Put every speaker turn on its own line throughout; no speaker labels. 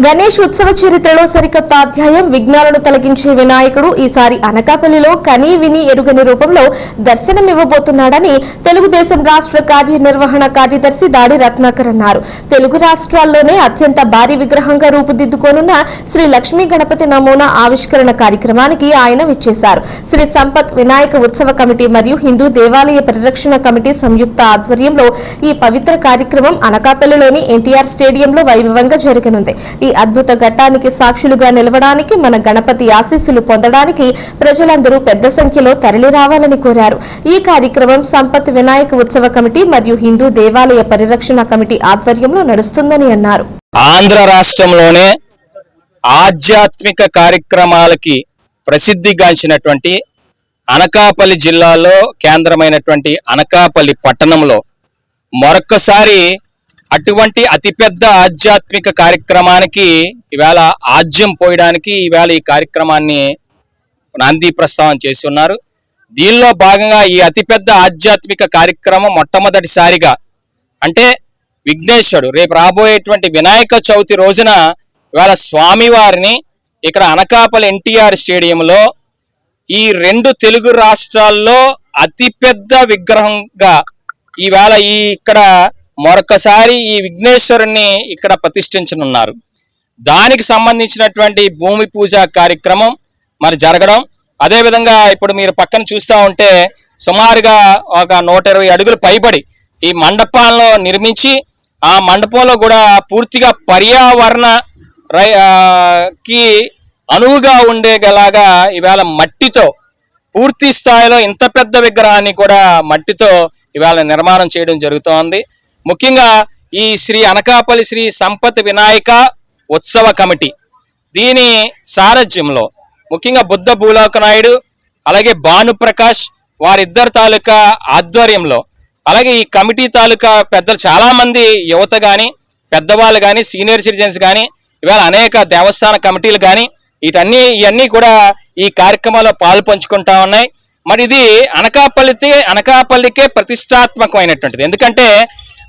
Ganesh ఉత్సవ చరిత్రలో సరికొత్త అధ్యాయం విఘ్నాలను తొలగించే వినాయకుడు ఈసారి అనకాపల్లిలో కని విని ఎరుగని రూపంలో దర్శనమివ్వబోతున్నాడని తెలుగుదేశం రాష్ట్ర కార్యనిర్వహణ కార్యదర్శి దాడి రత్నాకర్ అన్నారు. తెలుగు రాష్ట్రాల్లోనే అత్యంత భారీ విగ్రహంగా రూపుదిద్దుకోనున్న శ్రీ లక్ష్మీ గణపతి నమూనా ఆవిష్కరణ కార్యక్రమానికి ఆయన విచ్చేశారు. శ్రీ సంపత్ వినాయక ఉత్సవ కమిటీ మరియు హిందూ దేవాలయ పరిరక్షణ కమిటీ సంయుక్త ఆధ్వర్యంలో ఈ పవిత్ర కార్యక్రమం అనకాపల్లిలోని ఎన్టీఆర్ స్టేడియంలో వైభవంగా జరగనుంది. ఈ అద్భుత ఘట్టానికి సాక్షులుగా నిలవడానికి మన గణపతి ఆశీస్సులు పొందడానికి ప్రజలందరూ పెద్ద సంఖ్యలో తరలి రావాలని కోరారు. ఈ కార్యక్రమం సంపత్ వినాయక ఉత్సవ కమిటీ మరియు హిందూ దేవాలయ పరిరక్షణ కమిటీ ఆధ్వర్యంలో నడుస్తుందని అన్నారు.
ఆంధ్ర రాష్ట్రంలోనే ఆధ్యాత్మిక కార్యక్రమాలకి ప్రసిద్ధిగాంచినటువంటి అనకాపల్లి జిల్లాలో కేంద్రమైనటువంటి అనకాపల్లి పట్టణంలో మరొక్కసారి అటువంటి అతిపెద్ద ఆధ్యాత్మిక కార్యక్రమానికి ఈవేళ ఆజ్యం పోయడానికి ఈవేళ ఈ కార్యక్రమాన్ని నాంది ప్రస్తావన చేసి ఉన్నారు. దీనిలో భాగంగా ఈ అతిపెద్ద ఆధ్యాత్మిక కార్యక్రమం మొట్టమొదటిసారిగా అంటే విఘ్నేశ్వరుడు రేపు రాబోయేటువంటి వినాయక చవితి రోజున ఇవాళ స్వామివారిని ఇక్కడ అనకాపల్లి ఎన్టీఆర్ స్టేడియంలో ఈ రెండు తెలుగు రాష్ట్రాల్లో అతిపెద్ద విగ్రహంగా ఈవేళ ఈ ఇక్కడ మరొకసారి ఈ విఘ్నేశ్వరుణ్ణి ఇక్కడ ప్రతిష్ఠించనున్నారు. దానికి సంబంధించినటువంటి భూమి పూజ కార్యక్రమం మరి జరగడం అదేవిధంగా ఇప్పుడు మీరు పక్కన చూస్తూ ఉంటే సుమారుగా ఒక నూట ఇరవై అడుగులు పైబడి ఈ మండపాలను నిర్మించి ఆ మండపంలో కూడా పూర్తిగా పర్యావరణ కి అనువుగా ఉండేలాగా ఇవాళ మట్టితో పూర్తి స్థాయిలో ఇంత పెద్ద విగ్రహాన్ని కూడా మట్టితో ఇవాళ నిర్మాణం చేయడం జరుగుతోంది. ముఖ్యంగా ఈ శ్రీ అనకాపల్లి శ్రీ సంపత్ వినాయక ఉత్సవ కమిటీ. దీని సారథ్యంలో ముఖ్యంగా బుద్ధ భూలోక నాయుడు అలాగే భానుప్రకాష్ వారిద్దరు తాలూకా ఆధ్వర్యంలో అలాగే ఈ కమిటీ తాలూకా పెద్దలు చాలామంది యువత కానీ పెద్దవాళ్ళు కానీ సీనియర్ సిటిజన్స్ కానీ ఇవాళ అనేక దేవస్థాన కమిటీలు కానీ వీటన్ని ఇవన్నీ కూడా ఈ కార్యక్రమాల్లో పాలు పంచుకుంటా ఉన్నాయి. మరి ఇది అనకాపల్లితే అనకాపల్లికే ప్రతిష్టాత్మకమైనటువంటిది. ఎందుకంటే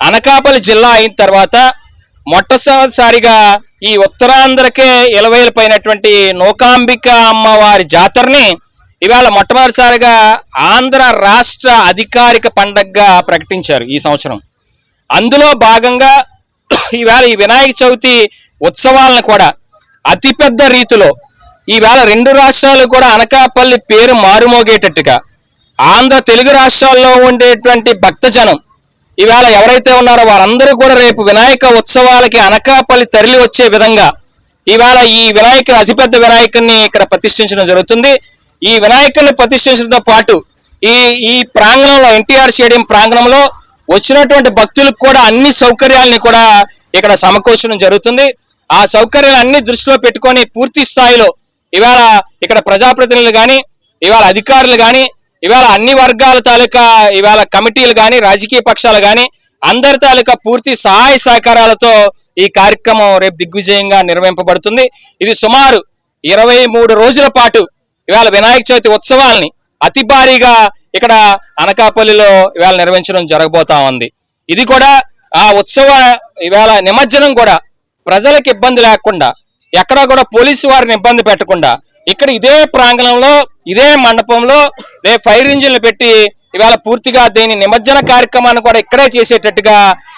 అనకాపల్లి జిల్లా అయిన తర్వాత మొట్టమొదటిసారిగా ఈ ఉత్తరాంధ్రకే ఇలవేలిపోయినటువంటి నూకాంబిక అమ్మవారి జాతరని ఇవాళ మొట్టమొదటిసారిగా ఆంధ్ర రాష్ట్ర అధికారిక పండగగా ప్రకటించారు ఈ సంవత్సరం. అందులో భాగంగా ఈవేళ ఈ వినాయక చవితి ఉత్సవాలను కూడా అతిపెద్ద రీతిలో ఈవేళ రెండు రాష్ట్రాలు కూడా అనకాపల్లి పేరు మారుమోగేటట్టుగా. ఆంధ్ర తెలుగు రాష్ట్రాల్లో ఉండేటువంటి భక్తజనం. ఈవేళ ఎవరైతే ఉన్నారో వారందరూ కూడా రేపు వినాయక ఉత్సవాలకి అనకాపల్లి తరలి వచ్చే విధంగా ఇవాళ ఈ వినాయక అతిపెద్ద వినాయకుడిని ఇక్కడ ప్రతిష్ఠించడం జరుగుతుంది. ఈ వినాయకుడిని ప్రతిష్ఠించడంతో పాటు ఈ ఈ ప్రాంగణంలో ఎన్టీఆర్ స్టేడియం ప్రాంగణంలో వచ్చినటువంటి భక్తులకు కూడా అన్ని సౌకర్యాలని కూడా ఇక్కడ సమకూర్చడం జరుగుతుంది. ఆ సౌకర్యాలన్నీ దృష్టిలో పెట్టుకొని పూర్తి స్థాయిలో ఇవాళ ఇక్కడ ప్రజాప్రతినిధులు కానీ ఇవాళ అధికారులు కానీ ఇవాళ అన్ని వర్గాల తాలూకా ఇవాళ కమిటీలు కానీ రాజకీయ పక్షాలు కానీ అందరి తాలూకా పూర్తి సహాయ సహకారాలతో ఈ కార్యక్రమం రేపు దిగ్విజయంగా నిర్వహింపబడుతుంది. ఇది సుమారు ఇరవై మూడు రోజుల పాటు ఇవాళ వినాయక చవితి ఉత్సవాల్ని అతి భారీగా ఇక్కడ అనకాపల్లిలో ఇవాళ నిర్వహించడం జరగబోతా ఉంది. ఇది కూడా ఆ ఉత్సవ ఇవాళ నిమజ్జనం కూడా ప్రజలకు ఇబ్బంది లేకుండా ఎక్కడా కూడా పోలీసు వారిని ఇబ్బంది పెట్టకుండా ఇక్కడ ఇదే ప్రాంగణంలో ఇదే మండపంలో రేపు ఫైర్ ఇంజిన్లు పెట్టి ఇవాళ పూర్తిగా దీని నిమజ్జన కార్యక్రమాన్ని కూడా ఇక్కడే చేసేటట్టుగా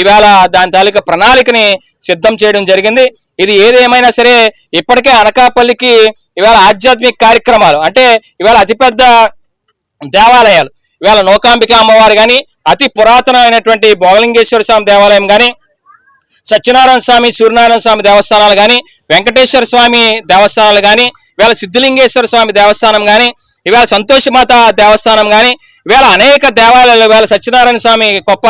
ఇవాళ దాని తాలూకా ప్రణాళికని సిద్ధం చేయడం జరిగింది. ఇది ఏదేమైనా సరే ఇప్పటికే అనకాపల్లికి ఇవాళ ఆధ్యాత్మిక కార్యక్రమాలు అంటే ఇవాళ అతిపెద్ద దేవాలయాలు. ఇవాళ నూకాంబిక అమ్మవారు కానీ అతి పురాతనమైనటువంటి భోగలింగేశ్వర స్వామి దేవాలయం కానీ సత్యనారాయణ స్వామి సూర్యనారాయణ స్వామి దేవస్థానాలు కానీ వెంకటేశ్వర స్వామి దేవస్థానాలు కానీ ఇవాళ సిద్ధిలింగేశ్వర స్వామి దేవస్థానం కానీ ఇవాళ సంతోషమాత దేవస్థానం కానీ ఇవాళ అనేక దేవాలయాలు ఇవాళ సత్యనారాయణ స్వామి గొప్ప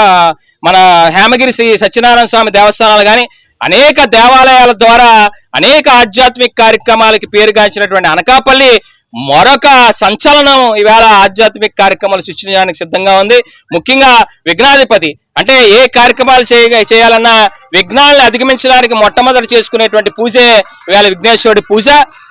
మన హేమగిరి శ్రీ సత్యనారాయణ స్వామి దేవస్థానాలు కానీ అనేక దేవాలయాల ద్వారా అనేక ఆధ్యాత్మిక కార్యక్రమాలకి పేరుగాంచినటువంటి అనకాపల్లి మరొక సంచలనం ఈవేళ ఆధ్యాత్మిక కార్యక్రమాలు సృష్టించడానికి సిద్ధంగా ఉంది. ముఖ్యంగా విఘ్నాధిపతి అంటే ఏ కార్యక్రమాలు చేయ చేయాలన్నా విఘ్నాలను అధిగమించడానికి మొట్టమొదటి చేసుకునేటువంటి పూజే ఇవాళ విఘ్నేశ్వరుడి పూజ.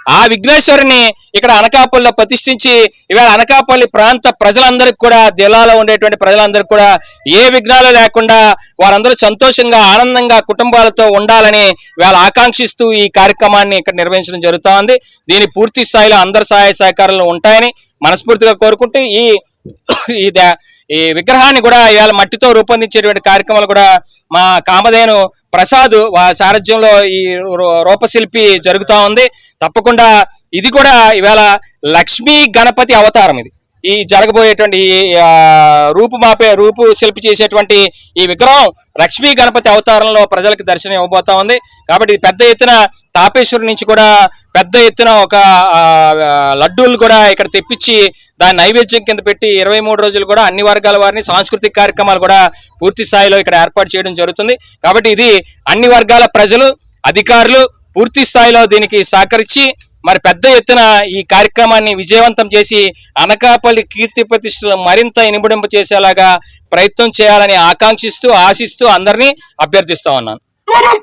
ఆ విఘ్నేశ్వరుని ఇక్కడ అనకాపల్లిలో ప్రతిష్ఠించి ఇవాళ అనకాపల్లి ప్రాంత ప్రజలందరికీ కూడా జిల్లాలో ఉండేటువంటి ప్రజలందరికీ కూడా ఏ విఘ్నాలు లేకుండా వారందరూ సంతోషంగా ఆనందంగా కుటుంబాలతో ఉండాలని ఇవాళ ఆకాంక్షిస్తూ ఈ కార్యక్రమాన్ని ఇక్కడ నిర్వహించడం జరుగుతోంది. దీని పూర్తి స్థాయిలో అందరి సహాయ సహకారాలు ఉంటాయని మనస్ఫూర్తిగా కోరుకుంటూ ఈ ఈ ద- ఈ విగ్రహాన్ని కూడా ఇవాళ మట్టితో రూపొందించేటువంటి కార్యక్రమాలు కూడా మా కామధేను ప్రసాద్ వా సారథ్యంలో ఈ రూపశిల్పి జరుగుతా ఉంది. తప్పకుండా ఇది కూడా ఇవాళ లక్ష్మీ గణపతి అవతారం ఇది. ఈ జరగబోయేటువంటి రూపుమాపే రూపు మాపే రూపు శిల్పి చేసేటువంటి ఈ విగ్రహం లక్ష్మీ గణపతి అవతారంలో ప్రజలకు దర్శనం ఇవ్వబోతా ఉంది. కాబట్టి పెద్ద ఎత్తున తాపేశ్వరు నుంచి కూడా పెద్ద ఎత్తున ఒక లడ్డూలు కూడా ఇక్కడ తెప్పించి దాని నైవేద్యం కింద పెట్టి ఇరవై మూడు రోజులు కూడా అన్ని వర్గాల వారిని సాంస్కృతిక కార్యక్రమాలు కూడా పూర్తి స్థాయిలో ఇక్కడ ఏర్పాటు చేయడం జరుగుతుంది. కాబట్టి ఇది అన్ని వర్గాల ప్రజలు అధికారులు పూర్తి స్థాయిలో దీనికి సహకరించి మరి పెద్ద ఎత్తున ఈ కార్యక్రమాన్ని విజయవంతం చేసి అనకాపల్లి కీర్తి ప్రతిష్టలు మరింత ఇనుబడింప చేసేలాగా ప్రయత్నం చేయాలని ఆకాంక్షిస్తూ ఆశిస్తూ అందరినీ అభ్యర్థిస్తా ఉన్నాను.